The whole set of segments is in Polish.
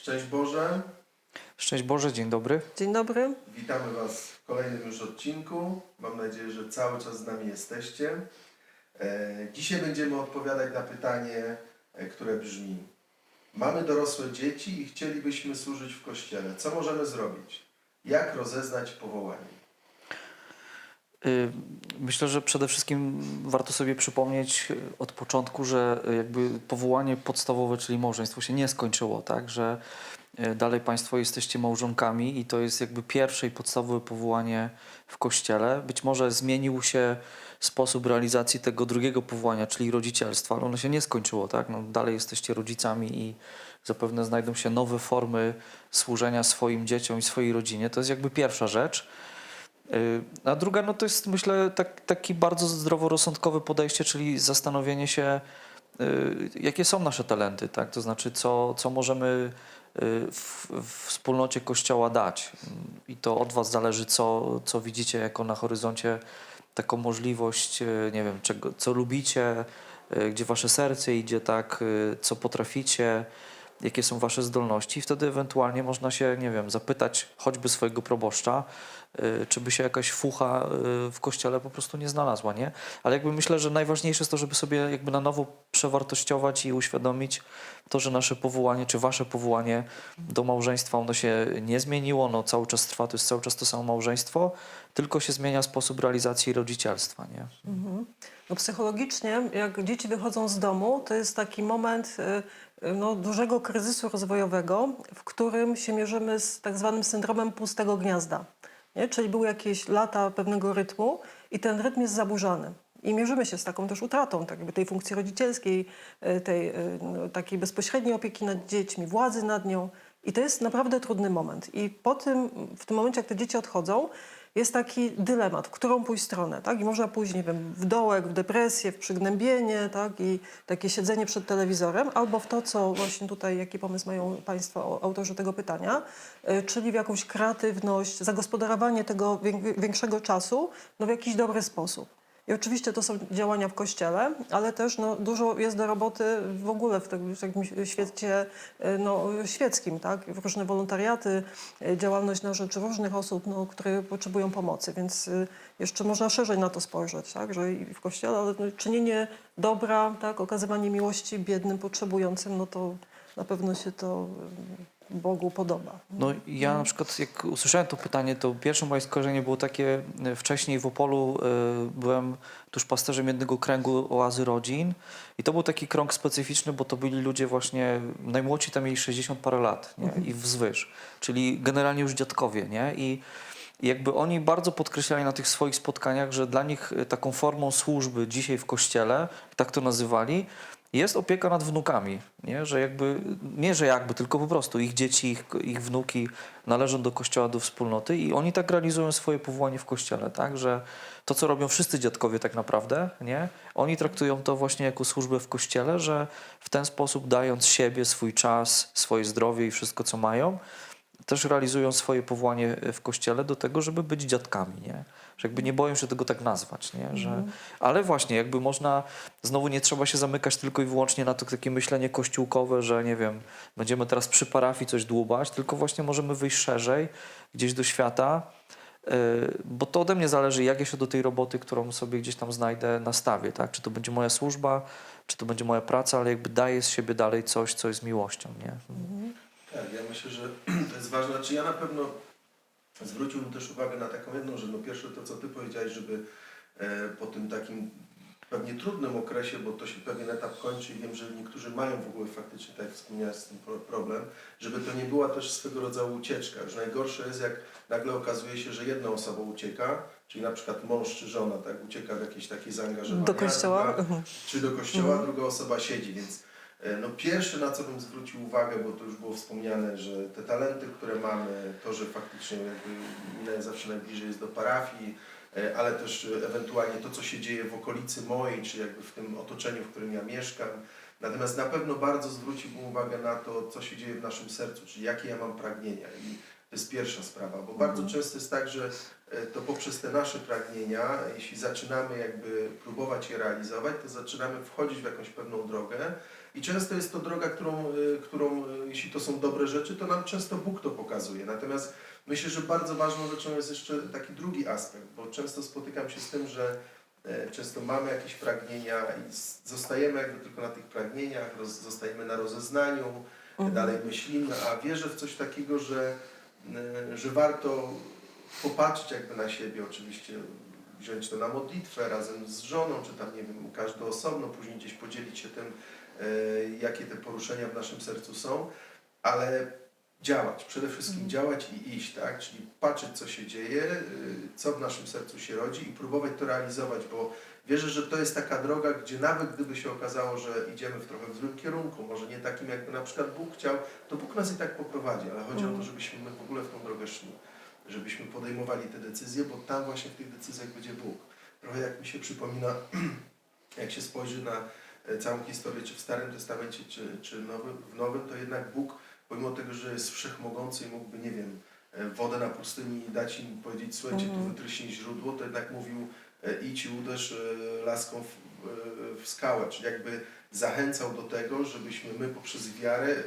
Szczęść Boże, Szczęść Boże, dzień dobry. Dzień dobry. witamy Was w kolejnym już odcinku. Mam nadzieję, że cały czas z nami jesteście. E, Dzisiaj będziemy odpowiadać na pytanie, e, które brzmi: Mamy dorosłe dzieci i chcielibyśmy służyć w kościele. Co możemy zrobić? Jak rozeznać powołanie? Y, Myślę, że przede wszystkim warto sobie przypomnieć y, od początku, że y, jakby powołanie podstawowe, czyli małżeństwo się nie skończyło, tak? Że dalej Państwo jesteście małżonkami i to jest jakby pierwsze i podstawowe powołanie w Kościele. Być może zmienił się sposób realizacji tego drugiego powołania, czyli rodzicielstwa, ale ono się nie skończyło, tak? No, dalej jesteście rodzicami i zapewne znajdą się nowe formy służenia swoim dzieciom i swojej rodzinie. To jest jakby pierwsza rzecz. Y, A druga, no to jest myślę tak, taki bardzo zdroworozsądkowe podejście, czyli zastanowienie się, y, jakie są nasze talenty, tak? To znaczy, co, co możemy y, w, w wspólnocie Kościoła dać. I to od Was zależy, co, co widzicie jako na horyzoncie taką możliwość, nie wiem, czego, co lubicie, gdzie Wasze serce idzie, tak? Co potraficie, jakie są Wasze zdolności. I wtedy ewentualnie można się, nie wiem, zapytać choćby swojego proboszcza, y, czy by się jakaś fucha y, w kościele po prostu nie znalazła, nie? Ale jakby myślę, że najważniejsze jest to, żeby sobie jakby na nowo przewartościować i uświadomić to, że nasze powołanie, czy wasze powołanie do małżeństwa, ono się nie zmieniło, ono cały czas trwa, to jest cały czas to samo małżeństwo, tylko się zmienia sposób realizacji rodzicielstwa, nie? No, psychologicznie, jak dzieci wychodzą z domu, to jest taki moment y, no, dużego kryzysu rozwojowego, w którym się mierzymy z tak zwanym syndromem pustego gniazda. Nie? Czyli były jakieś lata pewnego rytmu i ten rytm jest zaburzany. I mierzymy się z taką też utratą tak jakby tej funkcji rodzicielskiej, y, tej y, no, takiej bezpośredniej opieki nad dziećmi, władzy nad nią. I to jest naprawdę trudny moment. I po tym, w tym momencie, jak te dzieci odchodzą, jest taki dylemat, w którą pójść stronę, tak? I można pójść, nie wiem, w dołek, w depresję, w przygnębienie, tak? I takie siedzenie przed telewizorem, albo w to, co właśnie tutaj, jaki pomysł mają Państwo, autorzy tego pytania, y, czyli w jakąś kreatywność, zagospodarowanie tego wię- większego czasu, no w jakiś dobry sposób. I oczywiście to są działania w kościele, ale też no, dużo jest do roboty w ogóle w takim, świecie y, no, świeckim, tak? Różne wolontariaty, y, działalność na rzecz różnych osób, no, które potrzebują pomocy, więc y, jeszcze można szerzej na to spojrzeć, tak? Że i w kościele, ale no, czynienie dobra, tak? Okazywanie miłości biednym, potrzebującym, no to na pewno się to Bogu podoba. No ja na przykład jak usłyszałem to pytanie, to pierwsze moje skojarzenie było takie, e, wcześniej w Opolu e, byłem tuż pasterzem jednego kręgu oazy rodzin i to był taki krąg specyficzny, bo to byli ludzie właśnie, najmłodsi tam mieli 60 parę lat nie? i wzwyż, czyli generalnie już dziadkowie, nie? I i jakby oni bardzo podkreślali na tych swoich spotkaniach, że dla nich e, taką formą służby dzisiaj w kościele, tak to nazywali, jest opieka nad wnukami, nie? że jakby, nie że jakby, tylko po prostu ich dzieci, ich, ich wnuki należą do kościoła, do wspólnoty i oni tak realizują swoje powołanie w kościele, tak, że to, co robią wszyscy dziadkowie tak naprawdę, nie? Oni traktują to właśnie jako służbę w kościele, że w ten sposób dając siebie, swój czas, swoje zdrowie i wszystko, co mają, też realizują swoje powołanie w kościele do tego, żeby być dziadkami, nie? Że jakby nie boją się tego tak nazwać, nie? Że, ale właśnie, jakby można, znowu nie trzeba się zamykać tylko i wyłącznie na to takie myślenie kościółkowe, że nie wiem, będziemy teraz przy parafii coś dłubać, tylko właśnie możemy wyjść szerzej, gdzieś do świata, yy, bo to ode mnie zależy, jak ja się do tej roboty, którą sobie gdzieś tam znajdę, nastawię, tak? Czy to będzie moja służba, czy to będzie moja praca, ale jakby daję z siebie dalej coś, co jest miłością, nie? Tak, ja myślę, że to jest ważne. Znaczy ja na pewno zwróciłbym też uwagę na taką jedną rzecz. No pierwsze to, co Ty powiedziałeś, żeby e, po tym takim pewnie trudnym okresie, bo to się pewien etap kończy i wiem, że niektórzy mają w ogóle faktycznie, tak jak wspomniałeś, z tym pro- problem, żeby to nie była też swego rodzaju ucieczka. Że najgorsze jest, jak nagle okazuje się, że jedna osoba ucieka, czyli na przykład mąż czy żona, tak, ucieka w jakieś takie zaangażowanie. Do kościoła? druga- Mhm. czy do kościoła, druga osoba siedzi, więc no pierwsze na co bym zwrócił uwagę, bo to już było wspomniane, że te talenty, które mamy, to, że faktycznie jakby zawsze najbliżej jest do parafii, e, ale też e, ewentualnie to, co się dzieje w okolicy mojej, czy jakby w tym otoczeniu, w którym ja mieszkam. Natomiast na pewno bardzo zwróciłbym uwagę na to, co się dzieje w naszym sercu, czyli jakie ja mam pragnienia. I To jest pierwsza sprawa, bo bardzo często jest tak, że e, to poprzez te nasze pragnienia, jeśli zaczynamy jakby próbować je realizować, to zaczynamy wchodzić w jakąś pewną drogę i często jest to droga, którą, e, którą e, jeśli to są dobre rzeczy, to nam często Bóg to pokazuje. Natomiast myślę, że bardzo ważną rzeczą jest jeszcze taki drugi aspekt, bo często spotykam się z tym, że często mamy jakieś pragnienia i zostajemy jakby tylko na tych pragnieniach, roz, zostajemy na rozeznaniu, Mhm. dalej myślimy, a wierzę w coś takiego, że, że warto popatrzeć jakby na siebie, oczywiście wziąć to na modlitwę razem z żoną, czy tam nie wiem, każdy osobno, później gdzieś podzielić się tym, e, jakie te poruszenia w naszym sercu są, ale działać, przede wszystkim Mhm. działać i iść, tak? Czyli patrzeć, co się dzieje, y, co w naszym sercu się rodzi i próbować to realizować, bo wierzę, że to jest taka droga, gdzie nawet gdyby się okazało, że idziemy w trochę w złym kierunku, może nie takim, jakby na przykład Bóg chciał, to Bóg nas i tak poprowadzi, ale chodzi o to, Mhm. żebyśmy my w ogóle w tą drogę szli, żebyśmy podejmowali te decyzje, bo tam właśnie w tych decyzjach będzie Bóg. Trochę jak mi się przypomina, jak się spojrzy na e, całą historię, czy w Starym Testamencie, czy, czy nowym, w Nowym, to jednak Bóg, pomimo tego, że jest wszechmogący i mógłby, nie wiem, e, wodę na pustyni dać im powiedzieć, słuchajcie, tu Mhm. wytryśnij źródło, to jednak mówił, idź i uderz e, laską w, e, w skałę, czyli jakby zachęcał do tego, żebyśmy my poprzez wiarę e,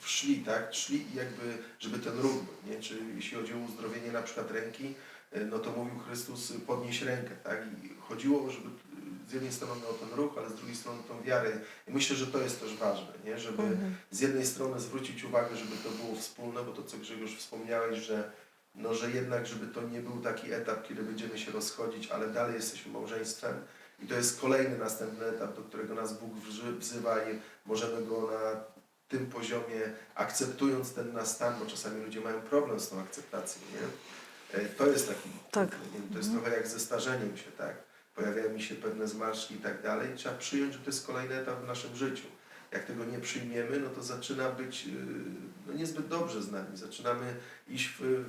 wszli, tak, szli i jakby, żeby ten ruch był, nie? Czy jeśli chodzi o uzdrowienie na przykład ręki, e, no to mówił Chrystus, e, podnieś rękę, tak, i chodziło, żeby e, z jednej strony o ten ruch, ale z drugiej strony tą wiarę. I myślę, że to jest też ważne, nie? Żeby Mhm. z jednej strony zwrócić uwagę, żeby to było wspólne, bo to co Grzegorz wspomniałeś, że no, że jednak, żeby to nie był taki etap, kiedy będziemy się rozchodzić, ale dalej jesteśmy małżeństwem i to jest kolejny następny etap, do którego nas Bóg wzywa i możemy go na tym poziomie, akceptując ten nasz stan, bo czasami ludzie mają problem z tą akceptacją, nie? E, To jest taki, Tak. to jest trochę jak ze starzeniem się, tak? Pojawiają mi się pewne zmarszczki i tak dalej. Trzeba przyjąć, że to jest kolejny etap w naszym życiu. Jak tego nie przyjmiemy, no to zaczyna być yy, no niezbyt dobrze z nami. Zaczynamy iść w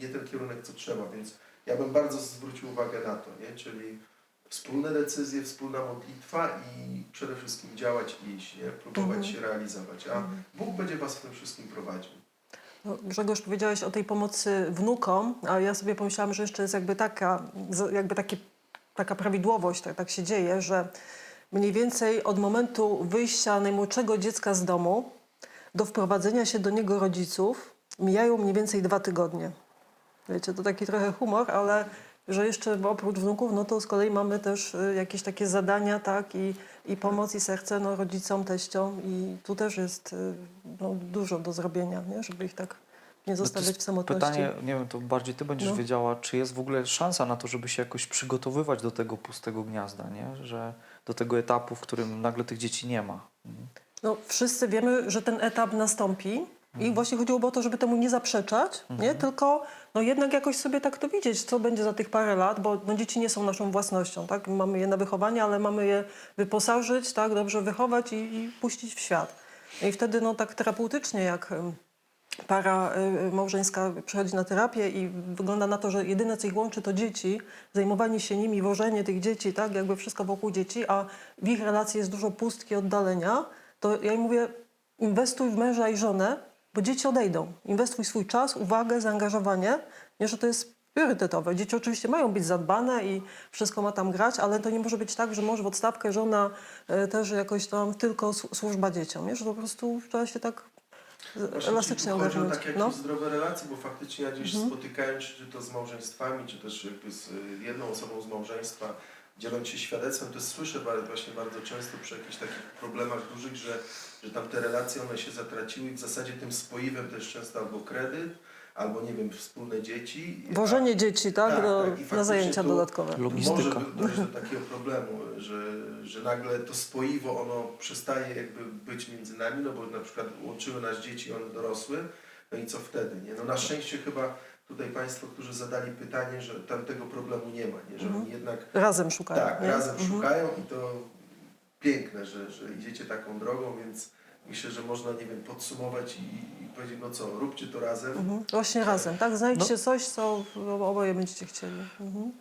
nie ten kierunek, co trzeba, więc ja bym bardzo zwrócił uwagę na to, nie? czyli wspólne decyzje, wspólna modlitwa i przede wszystkim działać i iść, nie? próbować Mhm. się realizować, a Mhm. Bóg będzie Was w tym wszystkim prowadził. No, Grzegorz, powiedziałeś o tej pomocy wnukom, a ja sobie pomyślałam, że jeszcze jest jakby taka, jakby takie, taka prawidłowość, tak, tak się dzieje, że mniej więcej od momentu wyjścia najmłodszego dziecka z domu do wprowadzenia się do niego rodziców mijają mniej więcej dwa tygodnie. Wiecie, to taki trochę humor, ale że jeszcze oprócz wnuków, no to z kolei mamy też y, jakieś takie zadania, tak, i, i pomoc, i serce no, rodzicom, teściom i tu też jest y, no, dużo do zrobienia, nie? żeby ich tak nie No zostawiać w samotności. Pytanie, nie wiem, to bardziej ty będziesz No. wiedziała, czy jest w ogóle szansa na to, żeby się jakoś przygotowywać do tego pustego gniazda, nie? Że do tego etapu, w którym nagle tych dzieci nie ma. Mhm. No, wszyscy wiemy, że ten etap nastąpi i właśnie chodziłoby o to, żeby temu nie zaprzeczać, nie? tylko no, jednak jakoś sobie tak to widzieć, co będzie za tych parę lat, bo no, dzieci nie są naszą własnością, tak? Mamy je na wychowanie, ale mamy je wyposażyć, tak? dobrze wychować i, i puścić w świat. I wtedy no, tak terapeutycznie, jak para y, małżeńska przychodzi na terapię i wygląda na to, że jedyne co ich łączy to dzieci, zajmowanie się nimi, wożenie tych dzieci, tak, jakby wszystko wokół dzieci, a w ich relacji jest dużo pustki, oddalenia, to ja im mówię, inwestuj w męża i żonę, bo dzieci odejdą. Inwestuj swój czas, uwagę, zaangażowanie, nie, że to jest priorytetowe. Dzieci oczywiście mają być zadbane i wszystko ma tam grać, ale to nie może być tak, że mąż w odstawkę, żona e, też jakoś tam tylko słu- służba dzieciom, nie? że to po prostu trzeba się tak e, Właśnie, elastycznie ogarnąć. takie No. zdrowe relacje, bo faktycznie ja gdzieś Mhm. spotykając się, czy to z małżeństwami, czy też jakby z y, jedną osobą z małżeństwa, dzieląc się świadectwem, to słyszę właśnie bardzo często przy jakichś takich problemach dużych, że, że tam te relacje one się zatraciły i w zasadzie tym spoiwem też często albo kredyt, albo nie wiem, wspólne dzieci. Wożenie dzieci, tak, Tak, do, tak. Na zajęcia tu- dodatkowe. Logistyka. Może dojść do takiego problemu, że, że nagle to spoiwo ono przestaje jakby być między nami, no bo na przykład łączyły nas dzieci, one dorosły, no i co wtedy, nie? No na szczęście chyba tutaj Państwo, którzy zadali pytanie, że tam tego problemu nie ma, nie? Że Mhm. oni jednak Razem szukają. tak, nie? razem Mhm. szukają i to piękne, że, że idziecie taką drogą, więc myślę, że można, nie wiem, podsumować i, i powiedzieć, no co, róbcie to razem, Mhm. Właśnie razem, tak? Znajdźcie No. coś, co oboje będziecie chcieli. Mhm.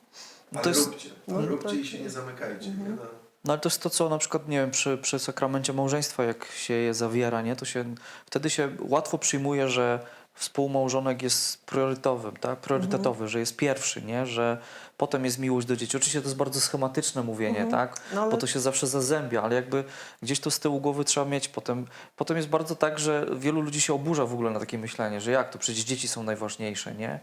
ale To jest- róbcie, no, ale róbcie tak. i się nie zamykajcie, nie? Mhm. No. No ale to jest to, co na przykład, nie wiem, przy, przy sakramencie małżeństwa, jak się je zawiera, nie? To się, wtedy się łatwo przyjmuje, że współmałżonek jest priorytetowym, tak? priorytetowy, że jest pierwszy, nie? że potem jest miłość do dzieci. Oczywiście to jest bardzo schematyczne mówienie, tak? No, ale- bo to się zawsze zazębia, ale jakby gdzieś to z tyłu głowy trzeba mieć. Potem, potem jest bardzo tak, że wielu ludzi się oburza w ogóle na takie myślenie, że jak to przecież dzieci są najważniejsze, nie?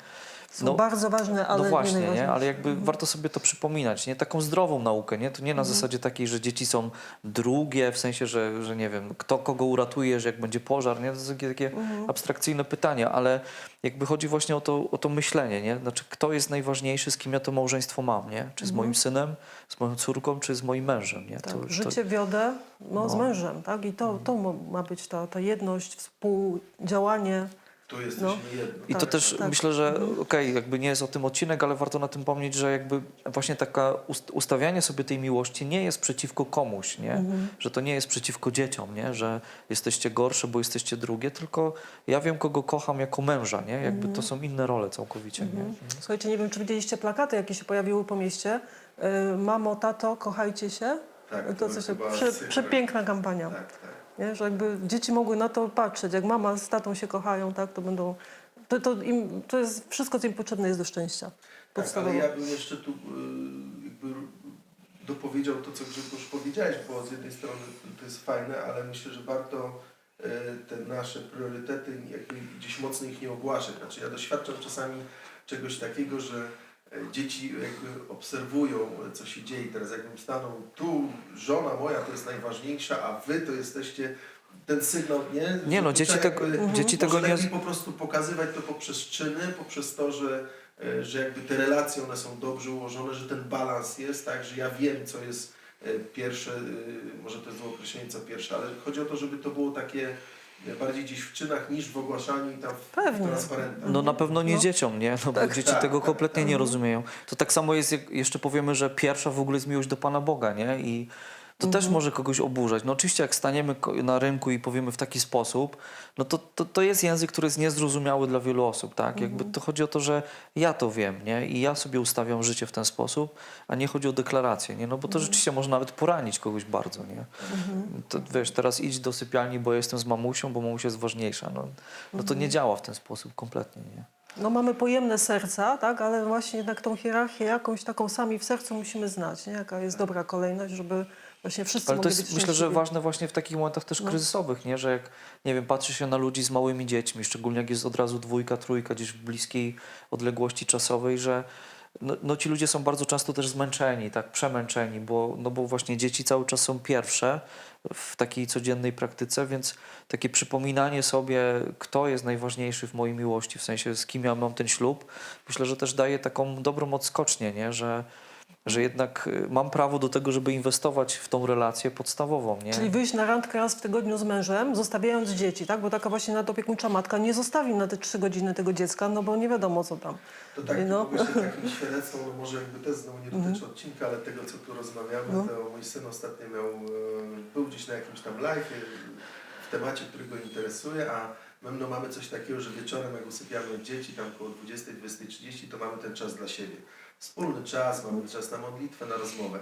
Są bardzo ważne, ale no właśnie, nie nie, ale jakby warto sobie to przypominać, nie? Taką zdrową naukę, nie? To nie na zasadzie takiej, że dzieci są drugie, w sensie, że, że nie wiem, kto kogo uratuje, że jak będzie pożar, nie? To są takie, takie abstrakcyjne pytania, ale jakby chodzi właśnie o to, o to myślenie, nie? Znaczy, kto jest najważniejszy, z kim ja to małżeństwo mam, nie? Czy z moim synem, z moją córką, czy z moim mężem, nie? Tak, To- to- życie wiodę no, z No. mężem, tak? I to, to ma- ma być ta, ta jedność, współdziałanie. Tu jesteśmy No. jedno. I to Tak, też tak. myślę, że okej, jakby nie jest o tym odcinek, ale warto na tym pomnieć, że jakby właśnie taka ust- ustawianie sobie tej miłości nie jest przeciwko komuś, nie? Mhm. Że to nie jest przeciwko dzieciom, nie? Że jesteście gorsze, bo jesteście drugie, tylko ja wiem, kogo kocham jako męża, nie? Jakby Mhm. to są inne role całkowicie, nie? Słuchajcie, nie wiem, czy widzieliście plakaty, jakie się pojawiły po mieście. Y, Mamo, tato, kochajcie się. Tak, to to prze, z- przepiękna kampania. Tak, tak. Nie? Że jakby dzieci mogły na to patrzeć. Jak mama z tatą się kochają, tak, to będą... To, to, im, to jest wszystko, co im potrzebne jest do szczęścia. Tak, ale ja bym jeszcze tu y, jakby dopowiedział to, co Grzegorz powiedziałeś, bo z jednej strony to jest fajne, ale myślę, że warto y, te nasze priorytety jakby gdzieś mocno ich nie ogłaszać. Znaczy ja doświadczam czasami czegoś takiego, że dzieci jakby obserwują, co się dzieje. Teraz jakbym stanął tu, żona moja to jest najważniejsza, a wy to jesteście ten sygnał, nie? Nie no, dzieci tego, dzieci tego nie... po prostu pokazywać to poprzez czyny, poprzez to, że, e, że jakby te relacje one są dobrze ułożone, że ten balans jest, tak, że ja wiem, co jest e, pierwsze, e, może to jest złe określenie, co pierwsze, ale chodzi o to, żeby to było takie e, bardziej gdzieś w czynach niż w ogłaszaniu i tam w Pewnie. transparentach. No na pewno nie No. dzieciom, nie? No bo Tak. dzieci Tak, tego tak, kompletnie tak. nie rozumieją. To tak samo jest, jak jeszcze powiemy, że pierwsza w ogóle jest miłość do Pana Boga, nie? I to też Mhm. może kogoś oburzać. No oczywiście jak staniemy na rynku i powiemy w taki sposób, no to, to, to jest język, który jest niezrozumiały dla wielu osób, tak? Jakby Mhm. to chodzi o to, że ja to wiem, nie? I ja sobie ustawiam życie w ten sposób, a nie chodzi o deklarację, nie? No bo to Mhm. rzeczywiście może nawet poranić kogoś bardzo, nie? To wiesz, teraz idź do sypialni, bo jestem z mamusią, bo mamusia jest ważniejsza. No, no to nie działa w ten sposób kompletnie, nie? No mamy pojemne serca, tak, ale właśnie jednak tą hierarchię jakąś taką sami w sercu musimy znać, nie? jaka jest dobra kolejność, żeby właśnie wszyscy Ale to jest myślę, że ważne właśnie w takich momentach też No. kryzysowych, nie? Że jak, nie wiem, patrzy się na ludzi z małymi dziećmi, szczególnie jak jest od razu dwójka, trójka gdzieś w bliskiej odległości czasowej, że no, no ci ludzie są bardzo często też zmęczeni, tak, przemęczeni, bo, no bo właśnie dzieci cały czas są pierwsze w takiej codziennej praktyce, więc takie przypominanie sobie, kto jest najważniejszy w mojej miłości, w sensie z kim ja mam ten ślub, myślę, że też daje taką dobrą odskocznię, nie? Że, że jednak y, mam prawo do tego, żeby inwestować w tą relację podstawową, nie? Czyli wyjść na randkę raz w tygodniu z mężem, zostawiając dzieci, tak? Bo taka właśnie nadopiekuńcza matka nie zostawi na te trzy godziny tego dziecka, no bo nie wiadomo co tam. To tak, No. właśnie takim świadectwem, no może jakby też znowu nie dotyczy odcinka, ale tego, co tu rozmawiamy, No. to mój syn ostatnio miał, e, był gdzieś na jakimś tam live w temacie, który go interesuje, a my no, mamy coś takiego, że wieczorem jak usypiamy dzieci, tam około 20, 20.30, to mamy ten czas dla siebie. Wspólny czas, mamy czas na modlitwę, na rozmowę.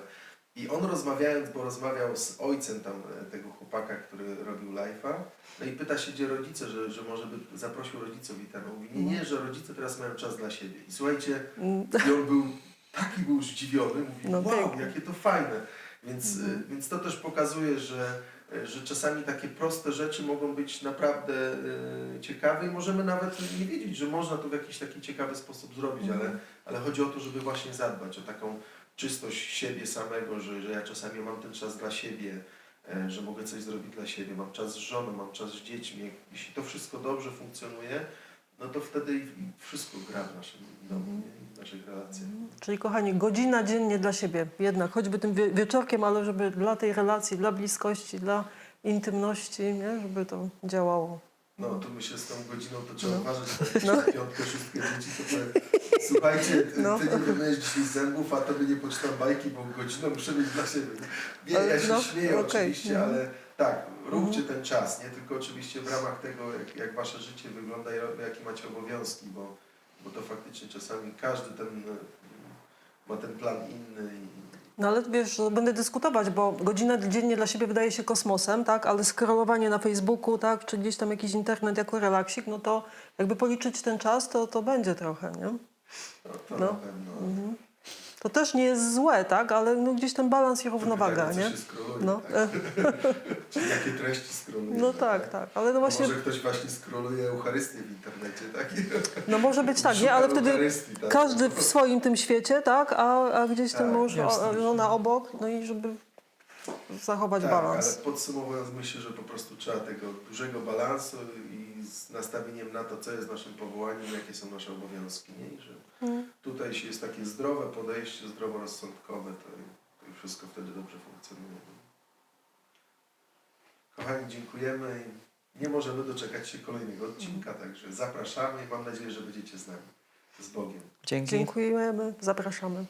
I on rozmawiając, bo rozmawiał z ojcem tam e, tego chłopaka, który robił live'a, no i pyta się, gdzie rodzice, że, że może by zaprosił rodziców i. On mówi, nie, nie, że rodzice teraz mają czas dla siebie. I słuchajcie, Mm, i on był taki był zdziwiony, mówi, No wow, pięknie. jakie to fajne. Więc, y, więc to też pokazuje, że, że czasami takie proste rzeczy mogą być naprawdę y, ciekawe i możemy nawet nie wiedzieć, że można to w jakiś taki ciekawy sposób zrobić, ale, ale chodzi o to, żeby właśnie zadbać o taką czystość siebie samego, że, że ja czasami mam ten czas dla siebie, e, że mogę coś zrobić dla siebie, mam czas z żoną, mam czas z dziećmi. Jeśli to wszystko dobrze funkcjonuje, no to wtedy wszystko gra w naszym domu, nie? w naszych relacjach. Czyli kochani, godzina dziennie dla siebie, jednak choćby tym wie- wieczorkiem, ale żeby dla tej relacji, dla bliskości, dla intymności, nie? żeby to działało. No to myślę z tą godziną to trzeba No. uważać, No. piątkę, szóstkę dzieci, to powiem, słuchajcie, ty, No. ty nie wymieniasz dzisiaj zębów, a tobie nie poczytam bajki, bo godzinę muszę mieć dla siebie. Nie, ja się No, śmieję okej. oczywiście, ale tak, róbcie ten czas, nie tylko oczywiście w ramach tego, jak, jak wasze życie wygląda i jakie macie obowiązki, bo, bo to faktycznie czasami każdy ten, ma ten plan inny i No ale wiesz, no, będę dyskutować, bo godzina dziennie dla siebie wydaje się kosmosem, tak? Ale scrollowanie na Facebooku, tak? Czy gdzieś tam jakiś internet jako relaksik, no to jakby policzyć ten czas, to, to będzie trochę, nie? No, to No. na pewno. To też nie jest złe, tak? Ale no, gdzieś ten balans i równowaga, Pytanie, co nie? się skroluje, No, tak? Jakie treści skroluje? no tak, tak. Ale no właśnie, Może ktoś właśnie skroluje Eucharystię w internecie, tak? no może być tak, nie? Ale wtedy tak? każdy w swoim tym świecie, tak? A, a gdzieś ten Tak, mąż, jasne. żona obok, no i żeby zachować Tak, balans. ale podsumowując myślę, że po prostu trzeba tego dużego balansu i z nastawieniem na to, co jest naszym powołaniem, jakie są nasze obowiązki. Nie? I że Mm. Tutaj jeśli jest takie zdrowe podejście, zdroworozsądkowe, to, to wszystko wtedy dobrze funkcjonuje. Kochani, dziękujemy i nie możemy doczekać się kolejnego odcinka, także zapraszamy i mam nadzieję, że będziecie z nami. Z Bogiem. Dzięki. Dziękujemy, zapraszamy.